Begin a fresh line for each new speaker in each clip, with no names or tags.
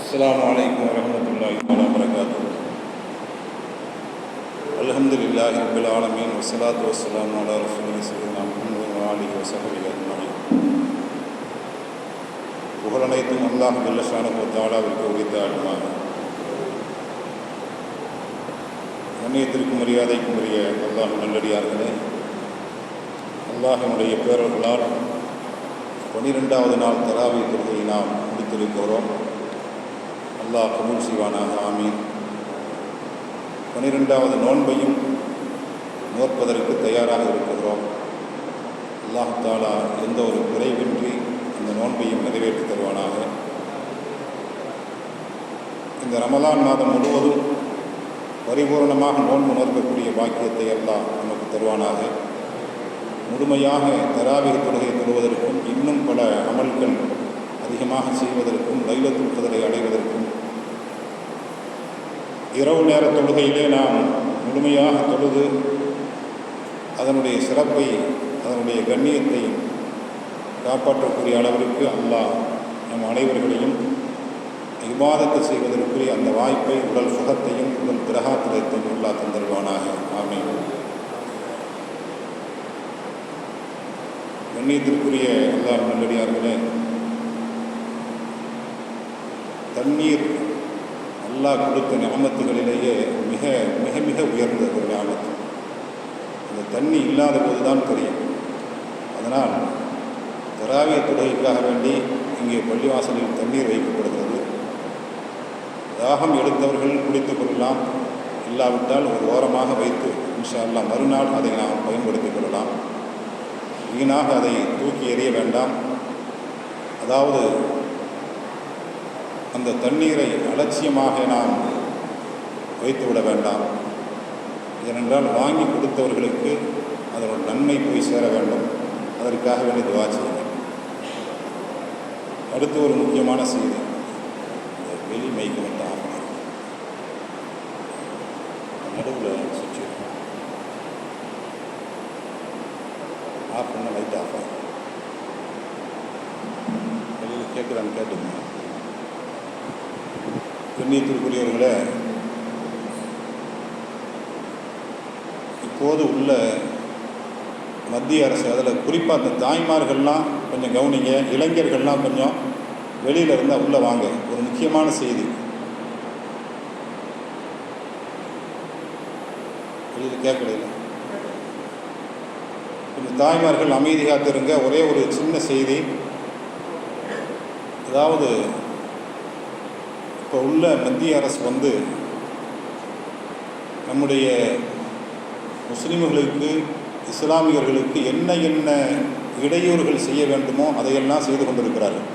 السلام عليكم ورحمة الله تعالى وبركاته الحمد لله رب العالمين والصلاة والسلام على رسوله سيدنا محمد وآله وصحبه أجمعين புகழனைத்தும் அல்லாஹ் ஜல்லஷானு தாலாவிற்கு உரித்தாடுமாக கண்ணியத்திற்கும் மரியாதைக்கும் உரிய அல்லாஹ் நல்லடியார்களே அல்லாஹினுடைய பேரர்களால் பன்னிரெண்டாவது நாள் தராவி தொழுகையை நாம் முடித்திருக்கிறோம். அல்லாஹ் கபூல் செய்வானாக ஆமீன். பன்னிரெண்டாவது நோன்பையும் நோற்பதற்கு தயாராக இருக்கிறோம். அல்லாஹ் தாலா எந்த ஒரு குறைவின்றி இந்த நோன்பையும் நிறைவேற்றி தருவானாக. இந்த ரமலான் மாதம் முழுவதும் பரிபூரணமாக நோன்பு நோக்கக்கூடிய பாக்கியத்தை எல்லாம் நமக்கு தருவானாக. முழுமையாக தராவிக தொழுகை தொழுவதற்கும் இன்னும் பல அமல்கள் அதிகமாக செய்வதற்கும் லைலத்துல் கதரை அடைவதற்கும். இரவு நேர தொழுகையிலே நாம் முழுமையாக தொழுது அதனுடைய சிறப்பை அதனுடைய கண்ணியத்தை காப்பாற்றக்கூடிய அளவிற்கு அல்லாஹ் நம் அனைவர்களையும் விவாதத்தை செய்வதற்குரிய அந்த வாய்ப்பை உடல் சுகத்தையும் உடல் கிரகாத்திரத்தையும் உள்ளா தந்தருவானாக. ஆமீன். கண்ணியத்திற்குரிய எல்லா நல்லடியார்களே தண்ணீர் அல்லாஹ் கொடுத்த ஞாபகத்துகளிலேயே மிக மிக மிக உயர்ந்தது ஒரு ஞாபகத்து அந்த தண்ணி இல்லாத போது தான் தெரியும். அதனால் தராவிய தொழுகைக்காக வேண்டி இங்கே பள்ளிவாசலில் தண்ணீர் வைக்கப்படுகிறது. தாகம் எடுத்தவர்கள் குடித்துக் கொள்ளலாம் இல்லாவிட்டால் ஒரு ஓரமாக வைத்து இன்ஷா அல்லா மறுநாள் அதை நாம் பயன்படுத்திக் கொள்ளலாம். வீணாக அதை தூக்கி எறிய வேண்டாம். அதாவது அந்த தண்ணீரை அலட்சியமாக நாம் வைத்துவிட வேண்டாம். ஏனென்றால் வாங்கி கொடுத்தவர்களுக்கு அதனோட நன்மை போய் சேர வேண்டும். அதற்காக வேண்டி துவா செய்யுங்கள் அடுத்து ஒரு முக்கியமான செய்தி. வெளி மைக்கு மட்டும் ஆஃப் நடுவில் வெளியில் கண்ணியத்திற்குரியவர்களே இப்போது உள்ள மத்திய அரசு அதில் குறிப்பாக அந்த தாய்மார்கள்லாம் கொஞ்சம் கவனிங்க இளைஞர்கள்லாம் கொஞ்சம் வெளியில் இருந்தால் உள்ளே வாங்க. ஒரு முக்கியமான செய்தி. வெளியில் கேட்கல கொஞ்சம் தாய்மார்கள் அமைதி காத்திருங்க ஒரே ஒரு சின்ன செய்தி. அதாவது இப்போ உள்ள மத்திய அரசு வந்து நம்முடைய முஸ்லீம்களுக்கு இஸ்லாமியர்களுக்கு என்ன என்ன இடையூறுகள் செய்ய வேண்டுமோ அதையெல்லாம் செய்து கொண்டிருக்கிறார்கள்.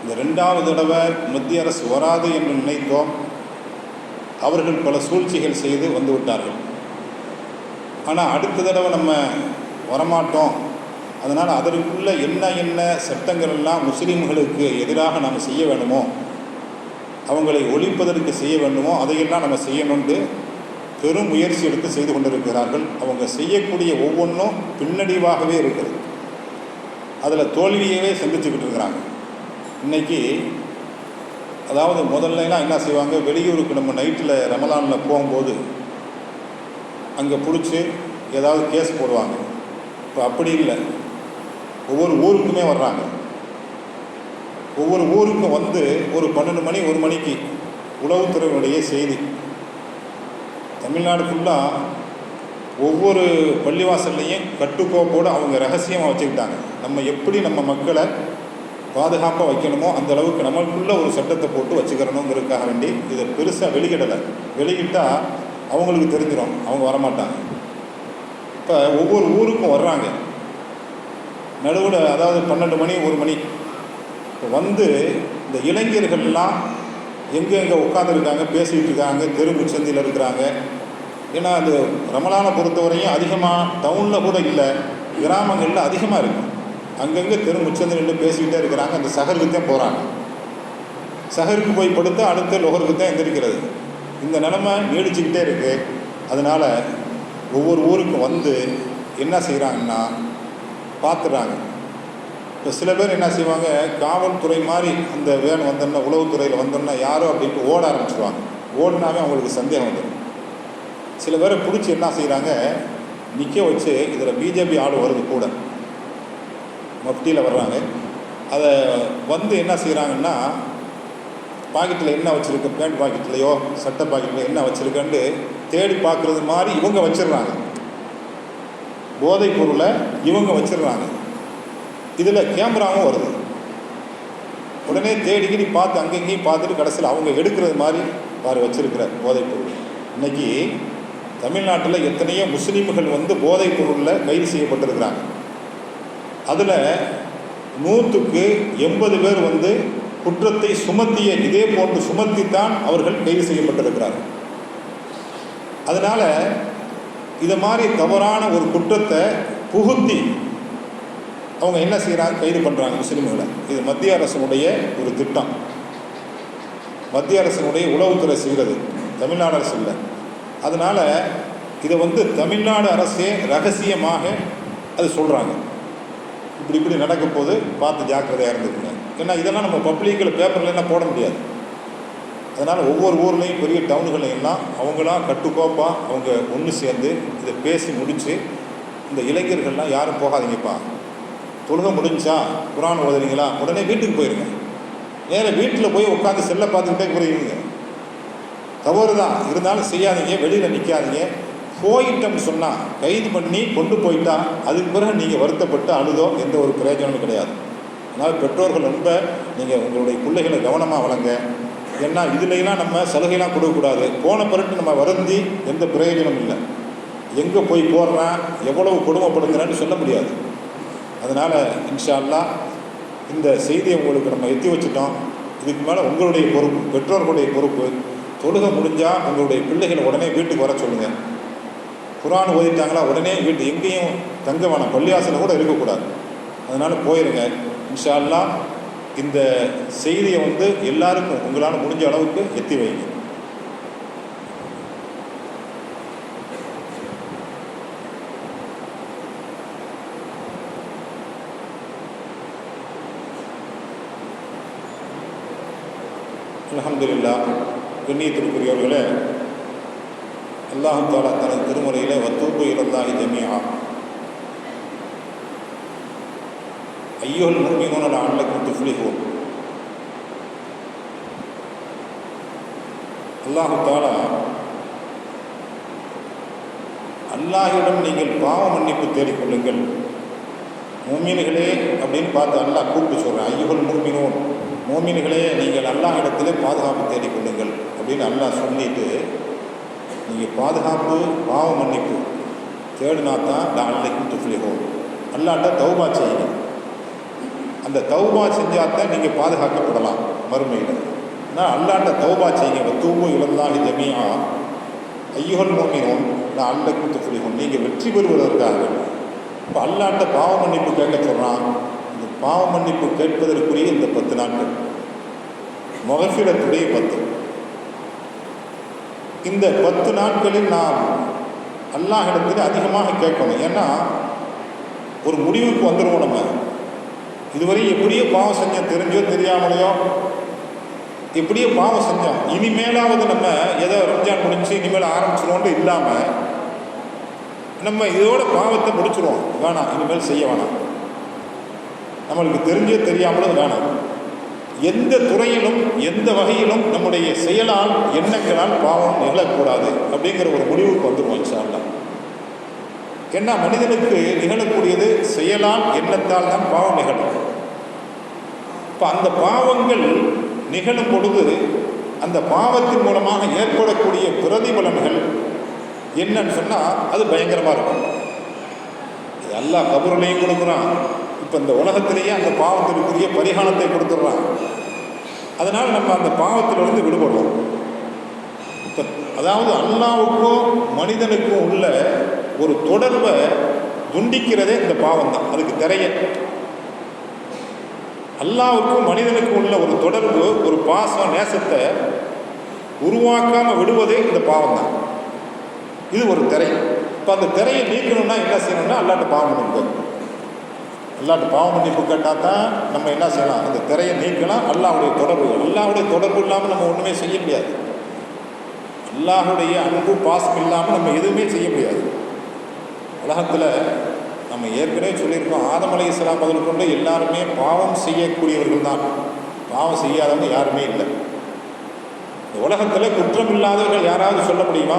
இந்த ரெண்டாவது தடவை மத்திய அரசு வராது என்று நினைத்தோம். அவர்கள் பல சூழ்ச்சிகள் செய்து வந்துவிட்டார்கள் ஆனால் அடுத்த தடவை நம்ம வரமாட்டோம். அதனால் அதற்குள்ள என்ன என்ன சட்டங்கள் எல்லாம் முஸ்லீம்களுக்கு எதிராக நாம் செய்ய வேண்டுமோ அவங்களை ஒழிப்பதற்கு செய்ய வேண்டுமோ அதையெல்லாம் நம்ம செய்யணும்னு பெரும் முயற்சி எடுத்து செய்து கொண்டிருக்கிறார்கள். அவங்க செய்யக்கூடிய ஒவ்வொன்றும் பின்னடைவாகவே இருக்குது அதில் தோல்வியவே சந்திச்சுக்கிட்டு இருக்கிறாங்க. இன்றைக்கி அதாவது முதல்லலாம் என்ன செய்வாங்க வெளியூருக்கு நம்ம நைட்டில் ரமலானில் போகும்போது அங்கே பிடிச்சி ஏதாவது கேஸ் போடுவாங்க. இப்போ அப்படி இல்லை. ஒவ்வொரு ஊருக்குமே வர்றாங்க. ஒவ்வொரு ஊருக்கும் வந்து ஒரு பன்னெண்டு மணி ஒரு மணிக்கு உளவுத்துறையினுடைய செய்தி. தமிழ்நாடு ஃபுல்லாக ஒவ்வொரு பள்ளிவாசல்லையும் கட்டுக்கோப்போடு அவங்க ரகசியமாக வச்சுக்கிட்டாங்க. நம்ம எப்படி நம்ம மக்களை பாதுகாப்பாக வைக்கணுமோ அந்த அளவுக்கு நம்மளுக்குள்ள ஒரு சட்டத்தை போட்டு வச்சுக்கிறணுங்கிறதுக்காக வேண்டி இதை பெருசாக வெளியிடலை. வெளியிட்டால் அவங்களுக்கு தெரிஞ்சிடும் அவங்க வரமாட்டாங்க. இப்போ ஒவ்வொரு ஊருக்கும் வர்றாங்க. நடுவில் அதாவது பன்னெண்டு மணி ஒரு மணி. இப்போ வந்து இந்த இளைஞர்கள்லாம் எங்கெங்கே உட்காந்துருக்காங்க பேசிகிட்டு இருக்காங்க தெருவு சந்தியில் இருக்கிறாங்க. ஏன்னா அது ரமலானை பொறுத்தவரையும் அதிகமாக டவுனில் கூட இல்லை கிராமங்களில் அதிகமாக இருக்குது அங்கங்கே தெரு முச்சந்தில் நின்று பேசிக்கிட்டே இருக்கிறாங்க அந்த சகருக்கு தான் போகிறாங்க சகருக்கு போய் படுத்து அடுத்த லொகருக்கு தான் எந்திரிக்கிறது. இந்த நிலமை நீடிச்சுக்கிட்டே இருக்குது அதனால் ஒவ்வொரு ஊருக்கும் வந்து என்ன செய்கிறாங்கன்னா பார்த்துறாங்க இப்போ சில பேர் என்ன செய்வாங்க காவல்துறை மாதிரி அந்த வேன் வந்தோன்னா உளவுத்துறையில் வந்தோன்னா யாரோ அப்படின்ட்டு ஓட ஆரம்பிச்சிருவாங்க. ஓடினாவே அவங்களுக்கு சந்தேகம் வந்துடும் சில பேரை பிடிச்சி என்ன செய்கிறாங்க நிற்க வச்சு இதில் பிஜேபி ஆள் வருது கூட. மஃப்டியில் வர்றாங்க. அதை வந்து என்ன செய்கிறாங்கன்னா பாக்கெட்டில் என்ன வச்சுருக்கு பேண்ட் பாக்கெட்லையோ சட்டை பாக்கெட்டில் என்ன வச்சுருக்கேன்னு தேடி பார்க்குறது மாதிரி இவங்க வச்சிடுறாங்க. போதைப் பொருளை இவங்க வச்சிடுறாங்க. இதில் கேமராவும் வருது. உடனே தேடிக்கிடி பார்த்து அங்கங்கேயும் பார்த்துட்டு கடைசியில் அவங்க எடுக்கிறது மாதிரி பாரு வச்சிருக்கிற போதைப் பொருள் இன்னைக்கு தமிழ்நாட்டில் எத்தனையோ முஸ்லீம்கள் வந்து போதைப் பொருளில் கைது செய்யப்பட்டிருக்கிறாங்க. அதில் நூற்றுக்கு எண்பது பேர் வந்து குற்றத்தை சுமத்திய இதே போன்று சுமத்தித்தான் அவர்கள் கைது செய்யப்பட்டிருக்கிறார்கள். அதனால் இதை மாதிரி தவறான ஒரு குற்றத்தை புகுத்தி அவங்க என்ன செய்கிறாங்க கைது பண்ணுறாங்க முஸ்லீம்களை. இது மத்திய அரசினுடைய ஒரு திட்டம். மத்திய அரசினுடைய உளவுத்துறை செய்கிறது. தமிழ்நாடு அரசு இல்லை. அதனால் இதை வந்து தமிழ்நாடு அரசே ரகசியமாக அது சொல்கிறாங்க இப்படி இப்படி நடக்கும் போது பார்த்து ஜாக்கிரதையாக இருந்துக்குங்க. ஏன்னா இதெல்லாம் நம்ம பப்ளிக்கில் பேப்பரில் என்ன போட முடியாது. அதனால் ஒவ்வொரு ஊர்லேயும் பெரிய டவுனுகளையும் எல்லாம் அவங்களாம் கட்டுக்கோப்பாக அவங்க ஒன்று சேர்ந்து இதை பேசி முடித்து இந்த இளைஞர்கள்லாம் யாரும் போகாதீங்கப்பா. தொழுகை முடிஞ்சா குரான் ஓதுறீங்களா உடனே வீட்டுக்கு போயிருங்க. நேராக வீட்டில் போய் உட்காந்து செல்லை பார்த்துக்கிட்டே புரியுங்க தவறு தான் இருந்தாலும் செய்யாதீங்க வெளியில் நிற்காதீங்க போயிட்டோம்னு சொன்னால் கைது பண்ணி கொண்டு போயிட்டா அதுக்கு பிறகு நீங்கள் வருத்தப்பட்டு அழுதோ எந்த ஒரு பிரயோஜனமும் கிடையாது. அதனால் பெற்றோர்கள் ரொம்ப நீங்கள் உங்களுடைய பிள்ளைகளை கவனமாக வளங்க. ஏன்னா இதுலையெல்லாம் நம்ம சலுகைலாம் கொடுக்கக்கூடாது. போன பிறகு நம்ம வருந்தி எந்த பிரயோஜனம் இல்லை. எங்கே போய் போடுறான் எவ்வளவு கொடுமைப்படுத்துறான்னு சொல்ல முடியாது. அதனால் இன்ஷா அல்லாஹ் இந்த செய்தியை உங்களுக்கு நம்ம எத்தி வச்சுட்டோம். இதுக்கு மேலே உங்களுடைய பொறுப்பு பெற்றோர்களுடைய பொறுப்பு. தொழுகை முடிஞ்சால் உங்களுடைய பிள்ளைகளை உடனே வீட்டுக்கு வர சொல்லுங்கள் குரான் ஓதிட்டாங்களா உடனே வீட்டு எங்கேயும் தங்க வேணாம் பள்ளிவாசலில் கூட இருக்கக்கூடாது. அதனால் போயிருங்க. இன்ஷா அல்லாஹ் இந்த செய்தியை வந்து எல்லாருக்கும் உங்களால் முடிஞ்ச அளவுக்கு எத்தி வைங்க அல்ஹம்துலில்லா கண்ணியத்திற்குரியவர்களே அல்லாஹு தாலா தனது திருமுறையில் வத்தூப்பு இலல்லாஹி ஜமியா ஐயோல் முர்மினோன ஆண்டக்கும் துஃப்லிஹூன் அல்லாஹு தாலா அல்லாஹிடம் நீங்கள் பாவ மன்னிப்பு தேடிக்கொள்ளுங்கள் மோமீன்களே அப்படின்னு பார்த்து அல்லாஹ் கூப்பிட்டு சொல்கிறேன் ஐயுகள் மூமினோன் மோமீன்களே நீங்கள் அல்லாஹிடத்திலே பாதுகாப்பு தேடிக்கொள்ளுங்கள் அப்படின்னு அல்லாஹ் சொல்லிட்டு நீங்கள் பாதுகாப்பு பாவ மன்னிப்பு தேடினா தான் லாலைக்கும் துஃப்லிஹோ அல்லாட்ட தௌபா செய்யணும் அந்த தௌபா செஞ்சாத்தான் நீங்கள் பாதுகாக்கப்படலாம் மறுமையில். நான் அல்லாட்ட தௌபா செய்யுங்க. தூபு இழந்தாங்க ஜமியா ஐயோ மோமினோன் நான் அல்ல துஃப்லிஹோன் நீங்கள் வெற்றி பெறுவதற்காக. இப்போ அல்லாட்ட பாவ மன்னிப்பு கேட்க சொல்கிறான் இந்த பாவ மன்னிப்பு கேட்பதற்குரிய இந்த பத்து நாட்கள். முகஃபிரத்துடைய பத்து. இந்த பத்து நாட்களில் நாம் அல்லாஹிடத்தில் அதிகமாக கேட்கணும். ஏன்னா ஒரு முடிவுக்கு வந்துடுவோம் நம்ம. இதுவரை எப்படியோ பாவம் செஞ்சோம் தெரிஞ்சோ தெரியாமலையோ எப்படியோ பாவம் செஞ்சோம் இனிமேலாவது நம்ம ஏதோ ரம்ஜான் முடிஞ்சு இனிமேல் ஆரம்பிச்சிருவோன்ட்டு இல்லாமல் நம்ம இதோட பாவத்தை முடிச்சிருவோம். வேணாம் இனிமேல் செய்ய வேணாம். நம்மளுக்கு தெரிஞ்சோ தெரியாமலும் வேணாம். எந்த துறையிலும் எந்த வகையிலும் நம்முடைய செயலால் எண்ணங்களால் பாவம் நிகழக்கூடாது அப்படிங்கிற ஒரு முடிவுக்கு வந்துடுவோம் சார்லாம் ஏன்னா மனிதனுக்கு நிகழக்கூடியது செயலால் எண்ணத்தால் தான் பாவம் நிகழும். இப்போ அந்த பாவங்கள் நிகழும் பொழுது அந்த பாவத்தின் மூலமாக ஏற்படக்கூடிய பிரதிபலன்கள் என்னன்னு சொன்னால் அது பயங்கரமாக இருக்கும். இது கபுரலையும் கபூர்லையும் கொடுக்குறான். இப்போ இந்த உலகத்திலேயே அந்த பாவத்திற்குரிய பரிகாரத்தை கொடுத்துட்றான். அதனால் நம்ம அந்த பாவத்திலிருந்து விடுபடுறோம் இப்போ அதாவது அல்லாவுக்கும் மனிதனுக்கும் உள்ள ஒரு தொடர்பை துண்டிக்கிறதே இந்த பாவம் தான் அதுக்கு திரைய அல்லாவுக்கும் மனிதனுக்கும் உள்ள ஒரு தொடர்பு ஒரு பாசம் நேசத்தை உருவாக்காமல் விடுவதே இந்த பாவம் தான் இது ஒரு திரை. இப்போ அந்த திரையை நீக்கணும்னா என்ன செய்யணும்னா அல்லாட்ட பாவம் மன்னிப்பு கேட்கணும். அல்லாட்ட பாவம் மன்னிப்பு கேட்டால் தான் நம்ம என்ன செய்யலாம்? அந்த திரையை நீக்கலாம். அல்லாவுடைய தொடர்பு. அல்லாவுடைய தொடர்பு இல்லாமல் நம்ம ஒன்றுமே செய்ய முடியாது. அல்லாஹுடைய அன்பு பாசம் இல்லாமல் நம்ம எதுவுமே செய்ய முடியாது. உலகத்தில் நம்ம ஏற்கனவே சொல்லியிருக்கோம் ஆதமலை இஸ்லாம் முதல் கொண்டு எல்லாருமே பாவம் செய்யக்கூடியவர்கள் தான் பாவம் செய்யாதவங்க யாருமே இல்லை. இந்த உலகத்தில் குற்றம் இல்லாதவர்கள் யாராவது சொல்ல முடியுமா?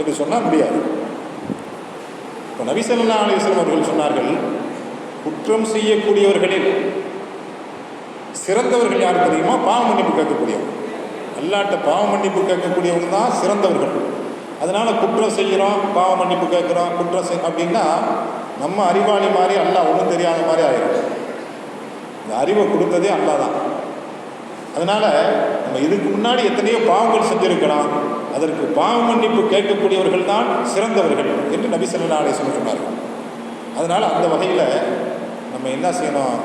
என்று சொன்னால் முடியாது. இப்போ நபிசல்லா அலிஸ்லாம் அவர்கள் சொன்னார்கள் குற்றம் செய்யக்கூடியவர்களில் சிறந்தவர்கள் யார் தெரியுமா? பாவ மன்னிப்பு கேட்கக்கூடியவங்க அல்லாட்ட பாவ மன்னிப்பு கேட்கக்கூடியவங்க தான் சிறந்தவர்கள். அதனால் குற்றம் செய்கிறோம் பாவ மன்னிப்பு கேட்குறோம் குற்றம் செய் அப்படின்னா நம்ம அறிவாளி மாதிரி அல்லாஹ் ஒன்றும் தெரியாத மாதிரி ஆயிடும் இந்த அறிவை கொடுத்ததே அல்லா தான் அதனால் நம்ம இதுக்கு முன்னாடி எத்தனையோ பாவங்கள் செஞ்சிருக்கலாம். அதற்கு பாவ மன்னிப்பு கேட்கக்கூடியவர்கள் தான் சிறந்தவர்கள் என்று நபி ஸல்லல்லாஹு அலைஹி வஸல்லம் சொன்னார்கள். அந்த வகையில் நம்ம என்ன செய்யணும்?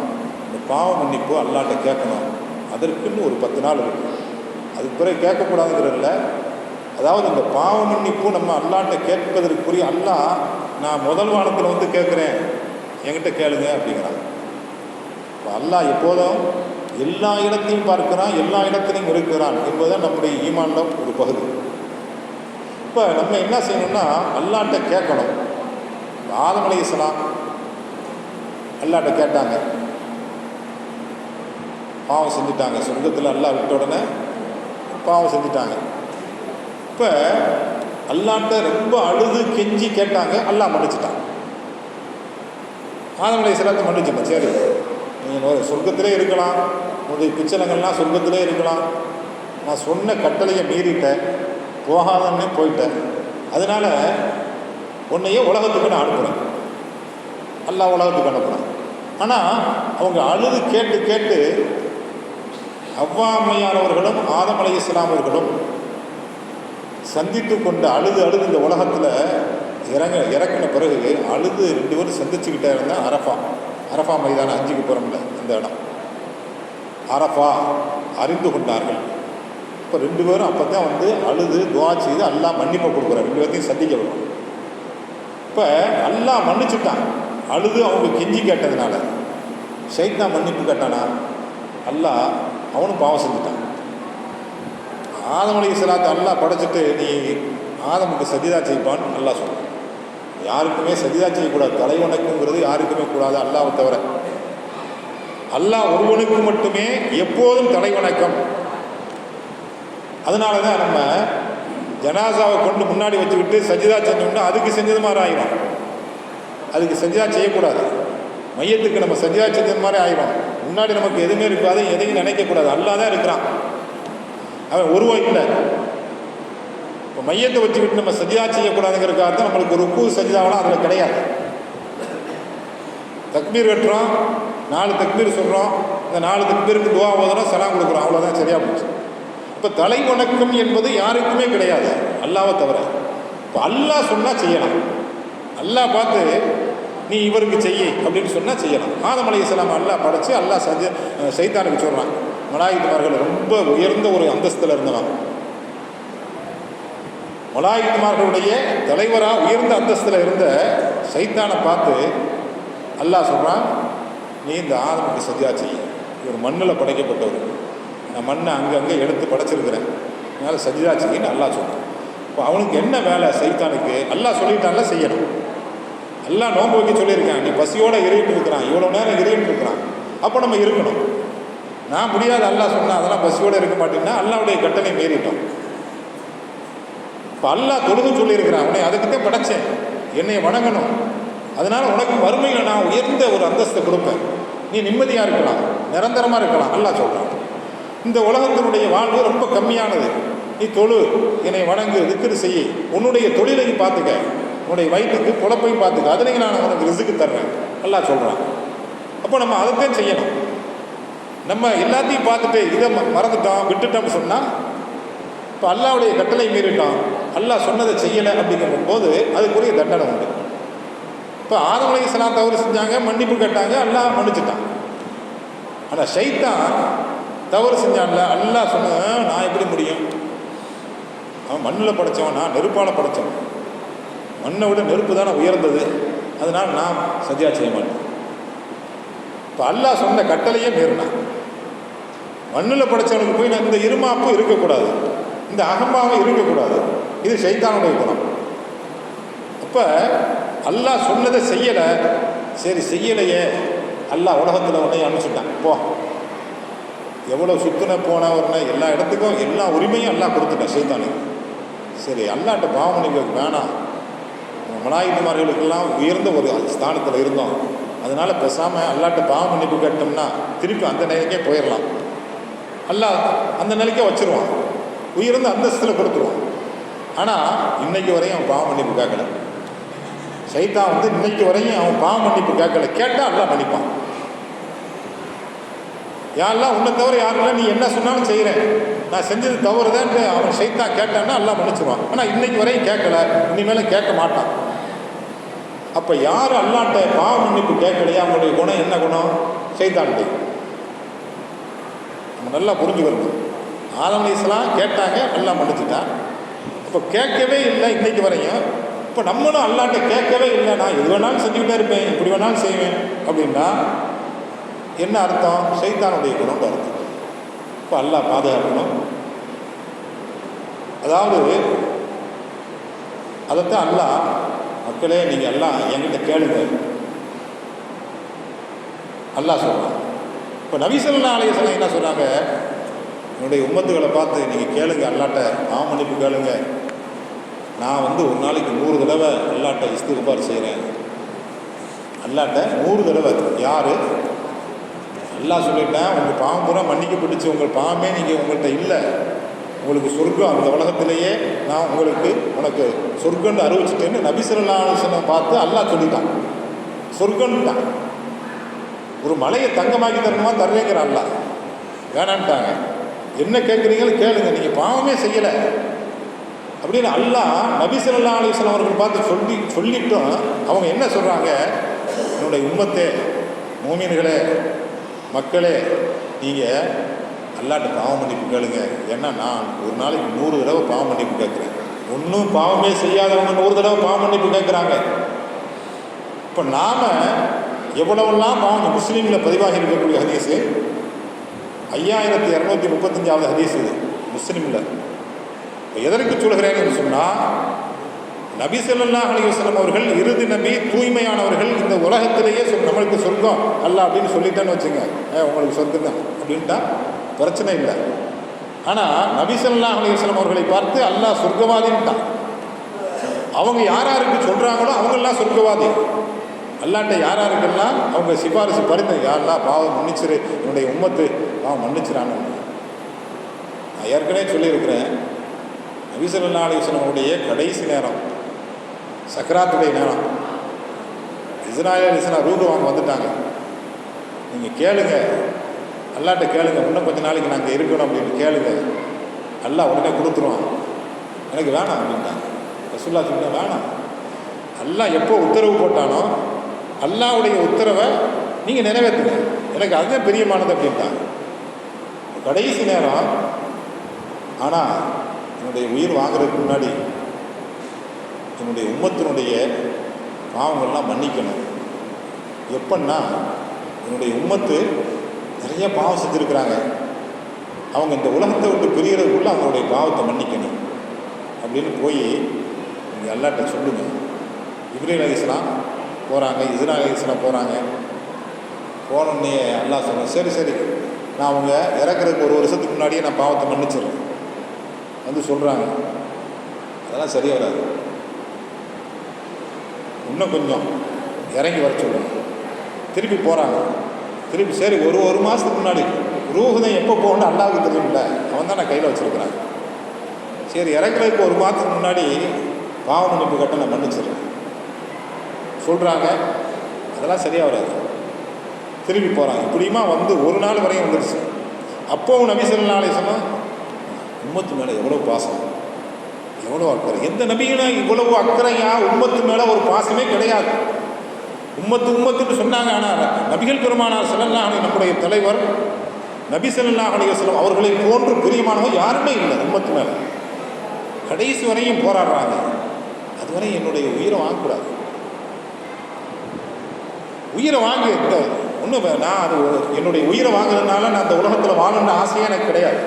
இந்த பாவ மன்னிப்பு அல்லாட்ட கேட்கணும். அதற்குன்னு ஒரு பத்து நாள் இருக்கு. அதுக்கு பிறகு கேட்கக்கூடாதுங்கிறதில்ல அதாவது இந்த பாவ மன்னிப்பு நம்ம அல்லாட்ட கேட்பதற்குரிய அல்லாஹ் நான் முதல் வானத்தில் வந்து கேட்குறேன் என்கிட்ட கேளுங்க அப்படிங்கிறான். அல்லாஹ் எப்போதும் எல்லா இடத்தையும் பார்க்கிறான் எல்லா இடத்திலையும் இருக்கிறான் என்பதுதான் நம்முடைய ஈமான்ல ஒரு பகுதி. இப்போ நம்ம என்ன செய்யணும்னா அல்லாட்ட கேட்கணும். ஆதம் அலைஹிஸ்ஸலாம் அல்லாட்ட கேட்டாங்க. பாவம் செஞ்சுட்டாங்க. சொர்க்கத்தில் அல்லாஹ் விட்ட உடனே பாவம் செஞ்சுட்டாங்க. இப்போ அல்லாட்ட ரொம்ப அழுது கெஞ்சி கேட்டாங்க. அல்லாஹ் மன்னிச்சிட்டான். ஆதமலை சிலத்தை மன்னிச்சிட்டேன் சரி. நீங்கள் சொர்க்கத்திலே இருக்கலாம். உங்களுடைய பிச்சனங்கள்லாம் சொர்க்கத்திலே இருக்கலாம். நான் சொன்ன கட்டளையை மீறிட்டேன். போகாதன்னு போயிட்டேன். அதனால் உன்னையே உலகத்துக்கு நான் அனுப்புகிறேன் அல்லாஹ் உலகத்துக்கு அனுப்புகிறேன் ஆனால் அவங்க அழுது கேட்டு கேட்டு அவ்வாமையானவர்களும் ஆதமலை இஸ்லாமர்களும் சந்தித்து கொண்டு அழுது அழுது இந்த உலகத்தில் இறங்க இறக்கின பிறகு அழுது ரெண்டு பேரும் சந்திச்சுக்கிட்டே இருந்தேன் அரஃபா. அரஃபா மைதானம் அஞ்சுக்கு போகிறோம்ல அந்த இடம். அரஃபா அறிந்து கொண்டார்கள். இப்போ ரெண்டு பேரும் அப்போ தான் வந்து அழுது துவா செய்து அல்லா மன்னிப்பை கொடுக்குறாரு. ரெண்டு பேர்த்தையும் சந்திக்க வரும் இப்போ அல்லா மன்னிச்சுட்டான். அழுது அவங்க கெஞ்சி கேட்டதுனால. சைத்னா மன்னிப்பு கேட்டானா? அல்லா அவனும் பாவம் செஞ்சுட்டான். ஆதம் அலி சலாத்து அல்லாஹ் படைச்சிட்டு நீ ஆதமுக்கு சஜிதா செய்ப்பான்னு நல்லா சொல்லுவான் யாருக்குமே சஜிதா செய்யக்கூடாது தலைவனுக்குங்கிறது யாருக்குமே கூடாது அல்லாவை தவிர. அல்லாஹ் ஒருவனுக்கு மட்டுமே எப்போதும் தலைவணக்கம். அதனால தான் நம்ம ஜனாசாவை கொண்டு முன்னாடி வச்சுக்கிட்டு சஜிதா செஞ்சோம்னா அதுக்கு செஞ்சது மாதிரி ஆயிடும் அதுக்கு சஜிதா செய்யக்கூடாது. மையத்துக்கு நம்ம சஜிதா செஞ்சது மாதிரி ஆயிடும் முன்னாடி நமக்கு எதுவுமே இருக்காது எதையும் நினைக்கக்கூடாது. அல்லாஹ் தான் இருக்கிறான். அவன் உருவம் இல்லை இப்போ மையத்தை வச்சுக்கிட்டு நம்ம சஜிதா செய்யக்கூடாதுங்கிறதுக்காக தான் நம்மளுக்கு ஒரு கூ சஜிதாவெல்லாம் அதில் கிடையாது. தக்பீர் கட்டுறோம் நாலு தக்பீர் சொல்கிறோம் இந்த நாலு தக்பீருக்கு துவா ஓதுறோம் சலாம் கொடுக்குறோம் அவ்வளோதான் சரியாக போச்சு. இப்போ தலை வணக்கம் என்பது யாருக்குமே கிடையாது. அல்லாவை தவிர. இப்போ அல்லாஹ் சொன்னால் செய்யலாம். அல்லா பார்த்து நீ இவருக்கு செய்ய அப்படின்னு சொன்னால் செய்யலாம். ஆதம் இஸ்லாம் அல்லா படைச்சு அல்லா சஜ சைத்தானுக்கு சொல்கிறான் மலாயுமார்கள் ரொம்ப உயர்ந்த ஒரு அந்தஸ்தில் இருந்தவன். மலாயுமார்களுடைய தலைவராக உயர்ந்த அந்தஸ்தில் இருந்த சைத்தானை பார்த்து அல்லாஹ் சொல்கிறான் நீ இந்த ஆதமுக்கு சஜா செய்ய இவர் மண்ணில் படைக்கப்பட்டவர். நான் மண்ணை அங்கங்கே எடுத்து படைச்சிருக்கிறேன். அதனால் சஜிதா செய்யின்னு அல்லா சொல்கிறான் இப்போ அவனுக்கு என்ன வேலை சைத்தானுக்கு? அல்லாஹ் சொல்லிட்டான்ல செய்யணும். எல்லாம் நோன்பு வைக்க சொல்லியிருக்கான். நீ பசியோடு இறையிட்டு இருக்கிறான். இவ்வளோ நேரம் இறையிட்டு இருக்கிறான். அப்போ நம்ம இருக்கணும். நான் முடியாது அல்லாஹ் சொன்னால் அதெல்லாம் பசியோட இருக்க மாட்டேன்னா அல்லாவுடைய கட்டளை மீறிட்டோம். இப்போ அல்லாஹ் தொழுது சொல்லியிருக்கிறான். உன்னை அதுக்குத்தான் படைச்சேன். என்னை வணங்கணும். அதனால் உனக்கு வறுமையில் நான் உயர்ந்த ஒரு அந்தஸ்தை கொடுப்பேன். நீ நிம்மதியாக இருக்கலாம். நிரந்தரமாக இருக்கலாம். அல்லாஹ் சொல்கிறான் இந்த உலகத்தினுடைய வாழ்வு ரொம்ப கம்மியானது. நீ தொழு. என்னை வணங்கு. திக்கிறு செய்ய உன்னுடைய தொழிலையும் பார்த்துக்க. உன்னுடைய வயிற்றுக்கு குழப்பையும் பார்த்துக்க. அதுலேயும் நான் உனக்கு ரிசுக்கு தர்றேன். அல்லாஹ் சொல்கிறான் அப்போ நம்ம அதைத்தான் செய்யணும். நம்ம எல்லாத்தையும் பார்த்துட்டு இதை ம- மறந்துட்டோம் விட்டுட்டோம்னு சொன்னால் இப்போ அல்லாவுடைய கட்டளை மீறிட்டோம். அல்லாஹ் சொன்னதை செய்யலை அப்படிங்கிற போது அதுக்குரிய தண்டனை உண்டு. இப்போ ஆதம் அலைஹிஸ்ஸலாம் தவறு செஞ்சாங்க மன்னிப்பு கேட்டாங்க அல்லாஹ் மன்னிச்சுட்டான். ஆனால் ஷைத்தான் தவறு செஞ்சான்ல அல்லாஹ் சொன்ன நான் எப்படி முடியும்? அவன் மண்ணில் படைத்தவன் நான் நெருப்பால் படைத்தவன் மண்ணை விட நெருப்பு தானே உயர்ந்தது. அதனால் நான் சஜியா செய்ய மாட்டேன். இப்போ அல்லாஹ் சொன்ன கட்டளையே மீறினான் மண்ணில் படைச்சவனுக்கு போய் நான் இந்த இருமாப்பும் இருக்கக்கூடாது. இந்த அகம்பாவும் இருக்கக்கூடாது. இது சைத்தானுடைய குணம். அப்போ அல்லாஹ் சொன்னதை செய்யலை. சரி செய்யலையே. அல்லாஹ் உலகத்தில் உடனே அனுப்பிச்சுட்டான். போ. எவ்வளோ சுத்தின போன வரன எல்லா இடத்துக்கும் எல்லா உரிமையும் அல்லாஹ் கொடுத்துட்டேன் சைத்தானுக்கு சரி அல்லாட்ட பாவம் பண்ணிக்க வேணாம். மலாயுமார்களுக்கெல்லாம் உயர்ந்த ஒரு ஸ்தானத்தில் இருந்தோம். அதனால் பேசாமல் அல்லாட்ட பாவம் மன்னிப்பு கேட்டோம்னா திருப்பி அந்த நிலைக்கே போயிடலாம் அல்லா அந்த நிலைக்கே வச்சிருவான். உயிர்ந்து அந்தஸ்தில் கொடுத்துருவான். ஆனால் இன்னைக்கு வரையும் அவன் பாவம் மன்னிப்பு கேட்கல சைத்தான் வந்து இன்னைக்கு வரையும் அவன் பாவம் மன்னிப்பு கேட்கல கேட்டால் அல்லாஹ் மன்னிப்பான். யாரெல்லாம் உன்னை தவிர யாரெல்லாம் நீ என்ன சொன்னாலும் செய்கிறேன் நான் செஞ்சது தவறுதான்ட்டு அவன் சைத்தான் கேட்டான்னா எல்லாம் மன்னிச்சிருவான். ஆனால் இன்னைக்கு வரையும் கேட்கல இனிமேல் கேட்க மாட்டான். அப்போ யார் அல்லாட்ட பாவ மன்னிப்பு கேட்கலையா அவங்களுடைய குணம் என்ன குணம்? சைத்தான்ட்டு நம்ம நல்லா புரிஞ்சுக்கணும். ஆலம் இஸ்லாம் கேட்டாங்க நல்லா மன்னிச்சுட்டான் இப்போ கேட்கவே இல்லை இன்னைக்கு வரையும். இப்போ நம்மளும் அல்லாட்ட கேட்கவே இல்லை. நான் எது வேணாலும் செஞ்சுக்கிட்டே இருப்பேன் இப்படி வேணாலும் செய்வேன். அப்படின்னா என்ன அர்த்தம்? செய்தானுடைய குணம்னு அர்த்தம். இப்போ அல்லாஹ் பாதுகாக்கணும். அதாவது அதைத்தான் அல்லாஹ் மக்களே நீங்கள் எல்லாம் என்கிட்ட கேளுங்க. அல்லாஹ் சொல்கிறான் இப்போ நபிசல்லா அலையசல்லாம் என்ன சொல்கிறாங்க என்னுடைய உம்மத்துகளை பார்த்து நீங்கள் கேளுங்க அல்லாட்ட மன்னிப்பு கேளுங்க. நான் வந்து ஒரு நாளைக்கு நூறு தடவை அல்லாட்ட இஸ்திகுபார் செய்கிறேன் அல்லாட்ட நூறு தடவை. யார்? அல்லாஹ் சொல்லிட்டேன் உங்கள் பாவம் பூரா மன்னிக்கப்பட்டுச்சு உங்கள் பாவமே நீங்கள் உங்கள்கிட்ட இல்லை. உங்களுக்கு சொர்க்கம் அந்த உலகத்திலேயே நான் உங்களுக்கு உனக்கு சொர்க்கம்னு அறிவிச்சிட்டேன்னு நபிசல்லா பார்த்து அல்லாஹ் சொல்லிட்டான். சொர்க்கன்ட்டான் ஒரு மலையை தங்கமாக்கி தரணுமா? தர்றேங்கிற அல்லாஹ். வேணான்ட்டாங்க. என்ன கேட்குறீங்களோ கேளுங்க. நீங்கள் பாவமே செய்யலை. அப்படின்னு அல்லாஹ் நபிசல்லா அலுவலம் அவர்கள் பார்த்து சொல்லி சொல்லிட்டும் அவங்க என்ன சொல்கிறாங்க என்னுடைய உம்மத்தே மூமின்களே மக்களே நீங்கள் எல்லாட்ட பாவம் மன்னிப்பு கேளுங்க. ஏன்னா நான் ஒரு நாளைக்கு நூறு தடவை பாவம் மன்னிப்பு கேட்குறேன். ஒன்றும் பாவமே செய்யாதவங்க நூறு தடவை பாவம் மன்னிப்பு கேட்குறாங்க. இப்போ நாம் எவ்வளவெல்லாம் பாவம் முஸ்லீமில் பதிவாகி இருக்கக்கூடிய ஹதீஸு? ஐயாயிரத்தி இரநூத்தி முப்பத்தஞ்சாவது ஹதீஸ் இது முஸ்லீமில். இப்போ எதற்கு சொல்கிறேன் சொன்னால் நபி ஸல்லல்லாஹு அலிவசலம் அவர்கள் இறுதி நபி தூய்மையானவர்கள் இந்த உலகத்திலேயே சொல் நம்மளுக்கு சொர்க்கம் அல்ல அப்படின்னு சொல்லிட்டேன்னு வச்சுங்க ஏ உங்களுக்கு சொர்க்கம் தான் அப்படின்ட்டா பிரச்சனை இல்லை. ஆனால் நபிசல்லா அலிஸ்லாம் அவர்களை பார்த்து அல்லாஹ் சொர்க்கவாதின்ட்டான். அவங்க யார் யாருக்கு சொல்கிறாங்களோ அவங்கெல்லாம் சொர்க்கவாதி. அல்லாட்ட யார் யாருக்கெல்லாம் அவங்க சிபாரிசு பரிந்து யாரெல்லாம் பாவம் மன்னிச்சிரு என்னுடைய உம்மத்து பாவம் மன்னிச்சிரான்னு. நான் ஏற்கனவே சொல்லியிருக்கிறேன் நபிசல்லா அலிஸ்லாமுடைய கடைசி நேரம் சக்கராத்துடைய நேரம். இஸ்ராயல் அலிஸ்லாம் ரூடு வாங்க வந்துட்டாங்க. நீங்கள் கேளுங்க அல்லாட்ட கேளுங்க இன்னும் கொஞ்ச நாளைக்கு நாங்கள் இருக்கணும் அப்படின்னு கேளுங்க. அல்லா உடனே கொடுத்துருவான். எனக்கு வேணாம் அப்படின்ட்டாங்க ரசுல்லா சொன்ன வேணாம். அல்லா எப்போ உத்தரவு போட்டானோ அல்லாவுடைய உத்தரவை நீங்கள் நிறைவேற்றுங்க. எனக்கு அதுதான் பிரியமானது அப்படின்ட்டாங்க கடைசி நேரம் ஆனால் என்னுடைய உயிர் வாங்குறதுக்கு முன்னாடி என்னுடைய உம்மத்தினுடைய பாவங்கள்லாம் மன்னிக்கணும். எப்பன்னா என்னுடைய உம்மத்து நிறைய பாவம் செஞ்சுருக்கிறாங்க. அவங்க இந்த உலகத்தை விட்டு பிரியறதுக்குள்ளே அவங்களுடைய பாவத்தை மன்னிக்கணும். அப்படின்னு போய் நீங்கள் எல்லாட்ட சொல்லுங்கள் இப்ரேல் அலிஸ்லாம் போகிறாங்க இஸ்ரா அலிஸ்லாம் போகிறாங்க போனோடனே அல்லா சொன்னேன் சரி சரி. நான் அவங்க இறக்குறதுக்கு ஒரு வருஷத்துக்கு முன்னாடியே நான் பாவத்தை மன்னிச்சிடுறேன். வந்து சொல்கிறாங்க அதெல்லாம் சரியாக வராது. இன்னும் கொஞ்சம் இறங்கி வர சொல்லுவாங்க திருப்பி போகிறாங்க திருப்பி சரி ஒரு ஒரு மாதத்துக்கு முன்னாடி ரூஹுதம் எப்போ போகணும்னு அல்லாவுக்கு தெரியும்ல? அவன் தான் நான் கையில் வச்சுருக்கிறான். சரி இறக்குறதுக்கு ஒரு மாதத்துக்கு முன்னாடி பாவ மன்னிப்பு கட்ட நான் மன்னிச்சிடுறேன். சொல்கிறாங்க அதெல்லாம் சரியாக வராது. திரும்பி போகிறாங்க இப்படியுமா வந்து ஒரு நாள் வரையும் வந்துருச்சு. அப்போவும் நபி சொல்லா சொன்னால் உம்மத்து மேலே எவ்வளோ பாசம்? எவ்வளோ அக்கறை? எந்த நபிகளும் இவ்வளவு அக்கறையா உம்மத்து மேலே ஒரு பாசமே கிடையாது. உம்மத்து உம்மத்துன்னு சொன்னாங்க. ஆனால் நபிகள் பெருமானார் ஸல்லல்லாஹு நம்முடைய தலைவர் நபி செல்லல்லா அலைஹி அவர்களை போன்று பிரியமானவர் யாருமே இல்லை உம்மத்து மேலே. கடைசி வரையும் போராடுறாங்க. அதுவரை என்னுடைய உயிரை வாங்கக்கூடாது. உயிரை வாங்கி ஒன்றும் நான் அது என்னுடைய உயிரை வாங்குறதுனால நான் அந்த உலகத்தில் வாழணுன்ற ஆசையே எனக்கு கிடையாது.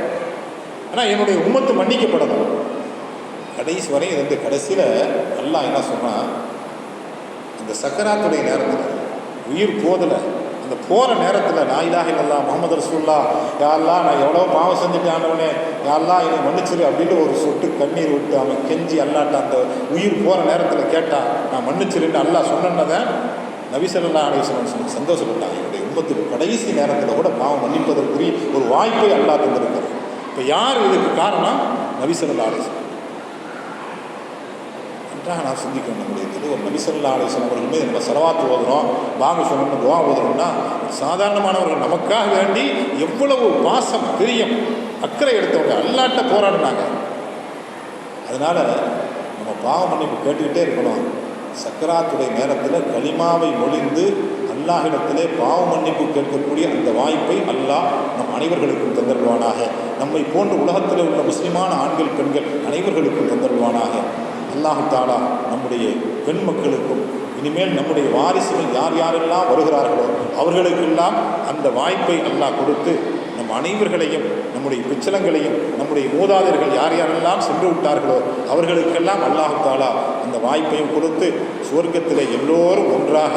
ஆனால் என்னுடைய உம்மத்து மன்னிக்கப்படணும். கடைசி வரையும் இருந்து கடைசியில் நல்லா என்ன சொன்னால் அந்த சக்கராத்துடைய நேரத்தில் உயிர் போதில் அந்த போகிற நேரத்தில் நான் இலாஹ இல்லல்லா முகமது ரசூல்லா யாரெல்லாம் நான் எவ்வளோ பாவம் செஞ்சுட்டு ஆண்டவனே யாரெல்லாம் என்னை மன்னிச்சிரு அப்படின்ட்டு ஒரு சொட்டு கண்ணீர் விட்டு அவன் கெஞ்சி அல்லாட்ட அந்த உயிர் போகிற நேரத்தில் கேட்டான் நான் மன்னிச்சிருன்னு அல்லாஹ் சொன்னதை நபிசல்லா அலைவசன் சொல்லி சந்தோஷப்பட்டான் என்னுடைய உம்மத்துக்கு கடைசி நேரத்தில் கூட பாவம் மன்னிப்பதற்குரிய ஒரு வாய்ப்பை அல்லா தந்திருக்கிறது இப்போ யார் இதுக்கு காரணம்? நபிசல்லா அலைவசன் நன்றாக நான் சிந்திக்கணும் நம்முடைய இது ஒரு நபிசல்லா அலிஸ்லாம் அவர்கள் மீது நம்ம செலவாத்து ஓதுறோம் பாங்க சொல்லணும் துவா ஓதுறோம்னா ஒரு சாதாரணமானவர்கள் நமக்காக வேண்டி எவ்வளவு பாசம் பிரியம் அக்கறை எடுத்தவங்க அல்லாட்ட போராடினாங்க. அதனால் நம்ம பாவ மன்னிப்பு கேட்டுக்கிட்டே இருக்கணும். சக்கராத்துடைய நேரத்தில் களிமாவை மொழிந்து அல்லாஹிடத்திலே பாவ மன்னிப்பு கேட்கக்கூடிய அந்த வாய்ப்பை அல்லாஹ் நம் அனைவர்களுக்கும் தந்தருவானாக நம்மை போன்ற உலகத்தில் உள்ள முஸ்லிமான ஆண்கள் பெண்கள் அனைவர்களுக்கும் தந்தருவானாக அல்லாஹு தாலா நம்முடைய பெண் மக்களுக்கும் இனிமேல் நம்முடைய வாரிசுகள் யார் யாரெல்லாம் வருகிறார்களோ அவர்களுக்கெல்லாம் அந்த வாய்ப்பை அல்லாஹ் கொடுத்து நம் அனைவர்களையும் நம்முடைய பிச்சலங்களையும் நம்முடைய மூதாதையர்கள் யார் யாரெல்லாம் சென்று விட்டார்களோ அவர்களுக்கெல்லாம் அல்லாஹு தாலா அந்த வாய்ப்பையும் கொடுத்து சுவர்க்கத்தில் எல்லோரும் ஒன்றாக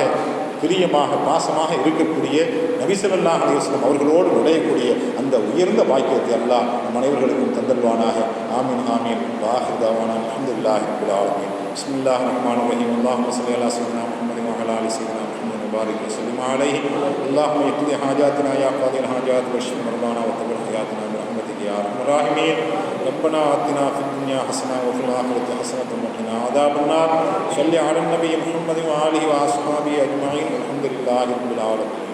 பிரியமாக பாசமாக இருக்கக்கூடிய நபிசல்லாஹ் அலிவஸ்லம் அவர்களோடு நுழையக்கூடிய அந்த உயர்ந்த பாக்கியத்தை அல்லாஹ் நம் அனைவர்களுக்கும் தந்தல்வானாக ஆமீன் ஆமீன் வாஹிதாவான அஹமதுல்லாஹி ரபில் ஆலமீன் பிஸ்மில்லாஹ் ரஹ்மான் ரஹீம் அல்லாஹ் சல்லி அலா சையidina முஹம்மது வ அலா ஆலி சையidina முஹம்மது முபாரக் வஸல்லிம் அலைஹி اللهم اقضي حاجاتنا يا قاضي الحاجات واشف مرضانا وتقبل حياتنا برحمتك يا ارحم الراحمين ربنا آتنا في الدنيا حسنة وفي الآخرة حسنة وقنا عذاب النار صل على النبي محمد وآله وأصحابه أجمعين والحمد لله رب العالمين